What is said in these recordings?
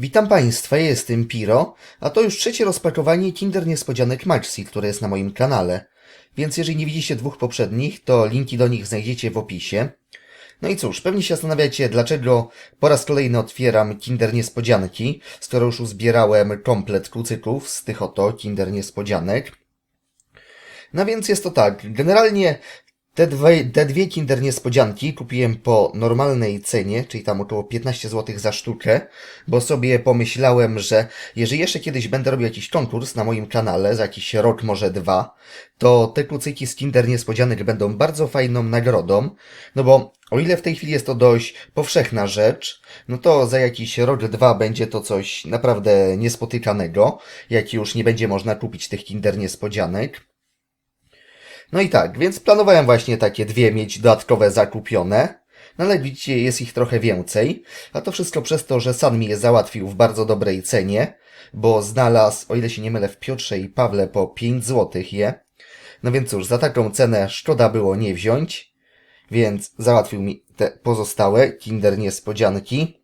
Witam Państwa, jestem Piro, a to już trzecie rozpakowanie Kinder Niespodzianek Maxi, które jest na moim kanale. Więc jeżeli nie widzicie dwóch poprzednich, to linki do nich znajdziecie w opisie. No i cóż, pewnie się zastanawiacie, dlaczego po raz kolejny otwieram Kinder Niespodzianki, skoro już uzbierałem komplet kucyków z tych oto Kinder Niespodzianek. No więc jest to tak, generalnie te dwie, te dwie Kinder Niespodzianki kupiłem po normalnej cenie, czyli tam około 15 zł za sztukę, bo sobie pomyślałem, że jeżeli jeszcze kiedyś będę robił jakiś konkurs na moim kanale, za jakiś rok, może dwa, to te kucyki z Kinder Niespodzianek będą bardzo fajną nagrodą, no bo o ile w tej chwili jest to dość powszechna rzecz, no to za jakiś rok, dwa będzie to coś naprawdę niespotykanego, jak już nie będzie można kupić tych Kinder Niespodzianek. No i tak, więc planowałem właśnie takie dwie mieć dodatkowe zakupione. No ale widzicie, jest ich trochę więcej. A to wszystko przez to, że San mi je załatwił w bardzo dobrej cenie, bo znalazł, o ile się nie mylę, w Piotrze i Pawle po 5 zł je. No więc cóż, za taką cenę szkoda było nie wziąć, więc załatwił mi te pozostałe Kinder Niespodzianki.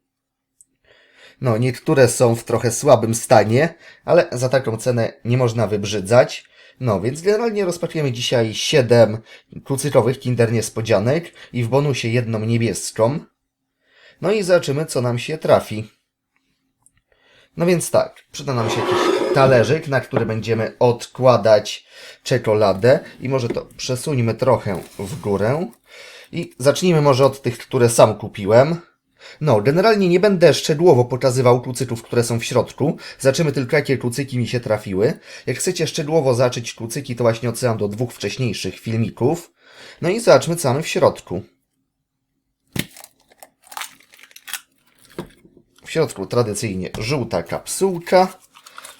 No, niektóre są w trochę słabym stanie, ale za taką cenę nie można wybrzydzać. No, więc generalnie rozpatrujemy dzisiaj 7 kucykowych Kinder Niespodzianek i w bonusie jedną niebieską. No i zobaczymy, co nam się trafi. No więc tak, przyda nam się jakiś talerzyk, na który będziemy odkładać czekoladę i może to przesuńmy trochę w górę. I zacznijmy może od tych, które sam kupiłem. No, generalnie nie będę szczegółowo pokazywał kucyków, które są w środku. Zaczymy tylko, jakie kucyki mi się trafiły. Jak chcecie szczegółowo zacząć kucyki, to właśnie odsyłam do dwóch wcześniejszych filmików. No i zobaczmy, co mamy w środku. W środku tradycyjnie żółta kapsułka,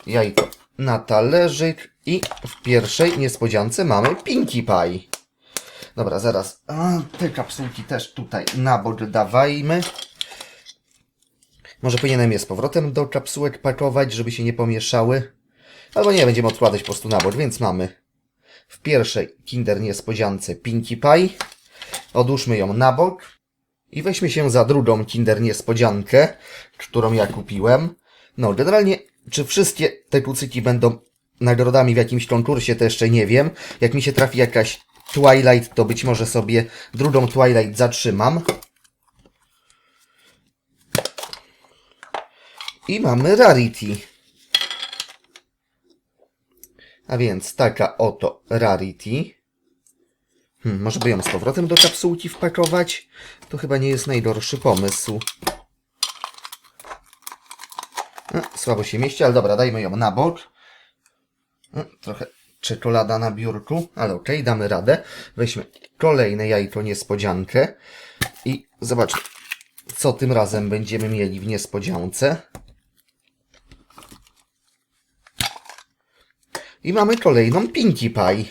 jajko na talerzyk i w pierwszej niespodziance mamy Pinkie Pie. Dobra, zaraz. A, te kapsułki też tutaj na bok dawajmy. Może powinienem je z powrotem do kapsułek pakować, żeby się nie pomieszały. Albo nie, będziemy odkładać po prostu na bok, więc mamy w pierwszej Kinder Niespodziance Pinkie Pie. Odłóżmy ją na bok. I weźmy się za drugą Kinder Niespodziankę, którą ja kupiłem. No, generalnie, czy wszystkie te kucyki będą nagrodami w jakimś konkursie, to jeszcze nie wiem. Jak mi się trafi jakaś Twilight, to być może sobie drugą Twilight zatrzymam. I mamy Rarity. A więc taka oto Rarity. Hmm, może by ją z powrotem do kapsułki wpakować? To chyba nie jest najgorszy pomysł. A, słabo się mieści, ale dobra, dajmy ją na bok. A, trochę czekolada na biurku, ale okej, damy radę. Weźmy kolejne jajko niespodziankę i zobaczmy, co tym razem będziemy mieli w niespodziance. I mamy kolejną Pinkie Pie.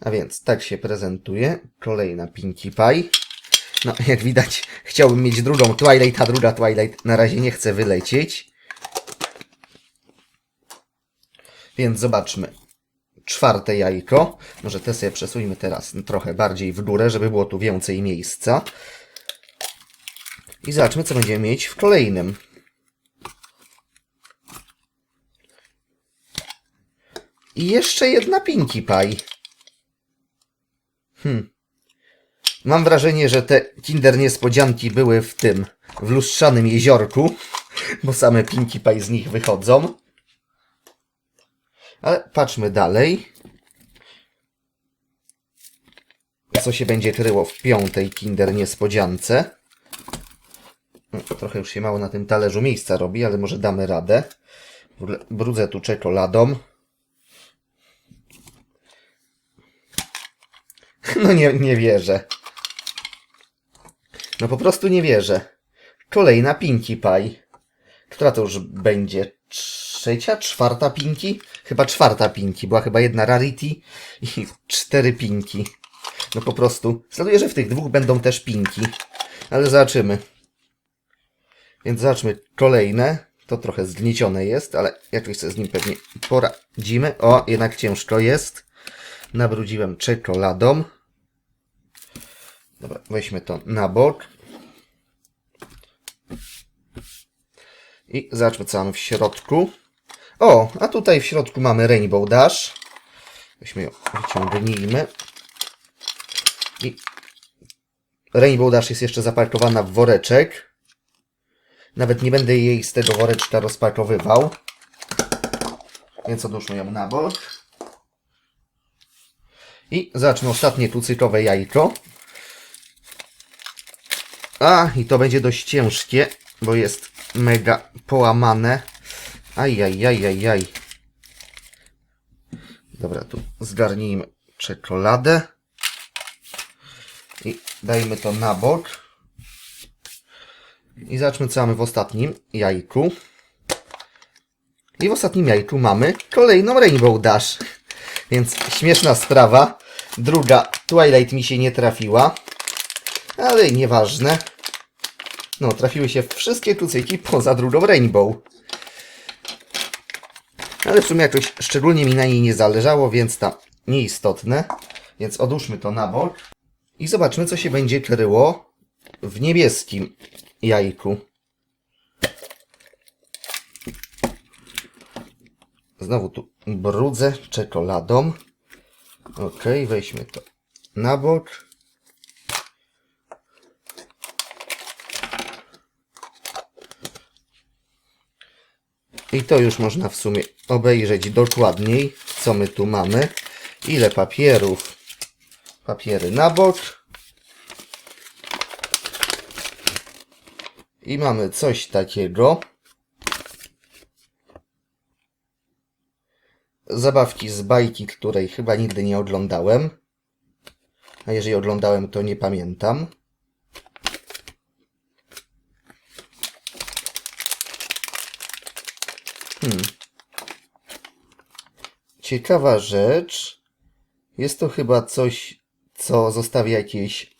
A więc tak się prezentuje. Kolejna Pinkie Pie. No, jak widać, chciałbym mieć drugą Twilight, a druga Twilight na razie nie chce wylecieć. Więc zobaczmy. Czwarte jajko. Może te sobie przesuńmy teraz trochę bardziej w górę, żeby było tu więcej miejsca. I zobaczmy, co będziemy mieć w kolejnym. I jeszcze jedna Pinkie Pie. Hmm. Mam wrażenie, że te Kinder Niespodzianki były w tym, w lustrzanym jeziorku, bo same Pinkie Pie z nich wychodzą. Ale patrzmy dalej. Co się będzie kryło w piątej Kinder Niespodziance. No, Trochę już się mało na tym talerzu miejsca robi, ale może damy radę. Brudzę tu czekoladą. No nie, nie wierzę. No po prostu nie wierzę. Kolejna Pinkie Pie. Która to już będzie? Trzecia? Czwarta Pinki? Chyba czwarta Pinki. Była chyba jedna Rarity i cztery Pinki. No po prostu. Zgaduję, że w tych dwóch będą też Pinki. Ale zobaczymy. Więc zobaczmy kolejne. To trochę zgniecione jest, ale jakoś sobie z nim pewnie poradzimy. O, jednak ciężko jest. Nabrudziłem czekoladą. Dobra, weźmy to na bok. I zobaczmy, co mamy w środku. O, a tutaj w środku mamy Rainbow Dash. Weźmy ją, wyciągnijmy. I Rainbow Dash jest jeszcze zapakowana w woreczek. Nawet nie będę jej z tego woreczka rozpakowywał. Więc odłóżmy ją na bok. I zacznę ostatnie tucykowe jajko. A, i to będzie dość ciężkie, bo jest mega połamane. Ajajajajaj. Dobra, tu zgarnijmy czekoladę. I dajmy to na bok. I zacznę co mamy w ostatnim jajku. I w ostatnim jajku mamy kolejną Rainbow Dash. Więc śmieszna sprawa. Druga Twilight mi się nie trafiła. Ale nieważne. No, trafiły się wszystkie kucyki poza drugą Rainbow. Ale w sumie jakoś szczególnie mi na niej nie zależało, więc tam nieistotne. Więc odłóżmy to na bok. I zobaczmy, co się będzie kryło w niebieskim jajku. Znowu tu brudzę czekoladą. Ok, weźmy to na bok. I to już można w sumie obejrzeć dokładniej, co my tu mamy. Ile papierów. Papiery na bok. I mamy coś takiego. Zabawki z bajki, której chyba nigdy nie oglądałem. A jeżeli oglądałem, to nie pamiętam. Ciekawa rzecz. Jest to chyba coś, co zostawia jakieś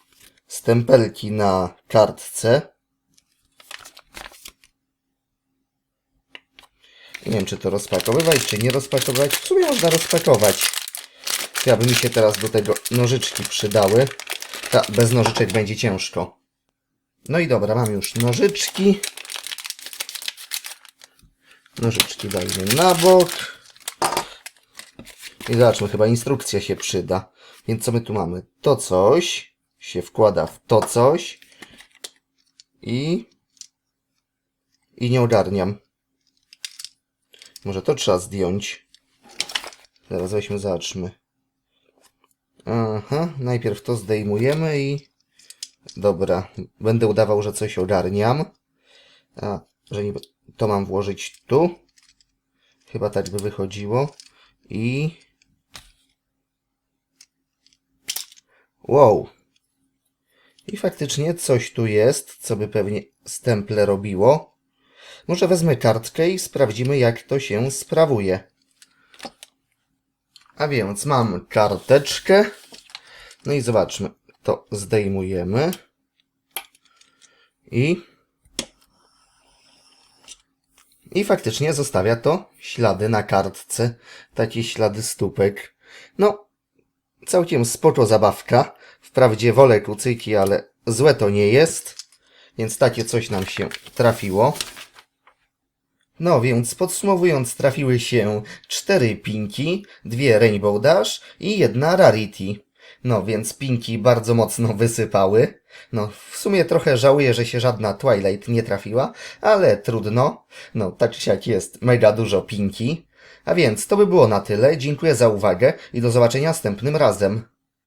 stempelki na kartce. Nie wiem, czy to rozpakowywać, czy nie rozpakować. W sumie można rozpakować. Chyba by mi się teraz do tego nożyczki przydały. Ta, bez nożyczek będzie ciężko. No i dobra, mam już nożyczki. Nożyczki dajmy na bok. I zobaczmy, chyba instrukcja się przyda. Więc co my tu mamy? To coś się wkłada w to coś i i nie ogarniam. Może to trzeba zdjąć. Zaraz weźmy, zobaczmy. Aha, najpierw to zdejmujemy i... Dobra, będę udawał, że coś ogarniam. A, że nie... To mam włożyć tu. Chyba tak by wychodziło. I... Wow. I faktycznie coś tu jest, co by pewnie stemple robiło. Może wezmę kartkę i sprawdzimy, jak to się sprawuje. A więc mam karteczkę. No i zobaczmy. To zdejmujemy. I... I faktycznie zostawia to ślady na kartce. Takie ślady stópek. No, całkiem spoko zabawka. Wprawdzie wolę kucyki, ale złe to nie jest. Więc takie coś nam się trafiło. No więc podsumowując, trafiły się cztery pinki, dwie Rainbow Dash i jedna Rarity. No więc pinki bardzo mocno wysypały. No w sumie trochę żałuję, że się żadna Twilight nie trafiła, ale trudno. No tak czy siak jest mega dużo pinki. A więc to by było na tyle. Dziękuję za uwagę i do zobaczenia następnym razem.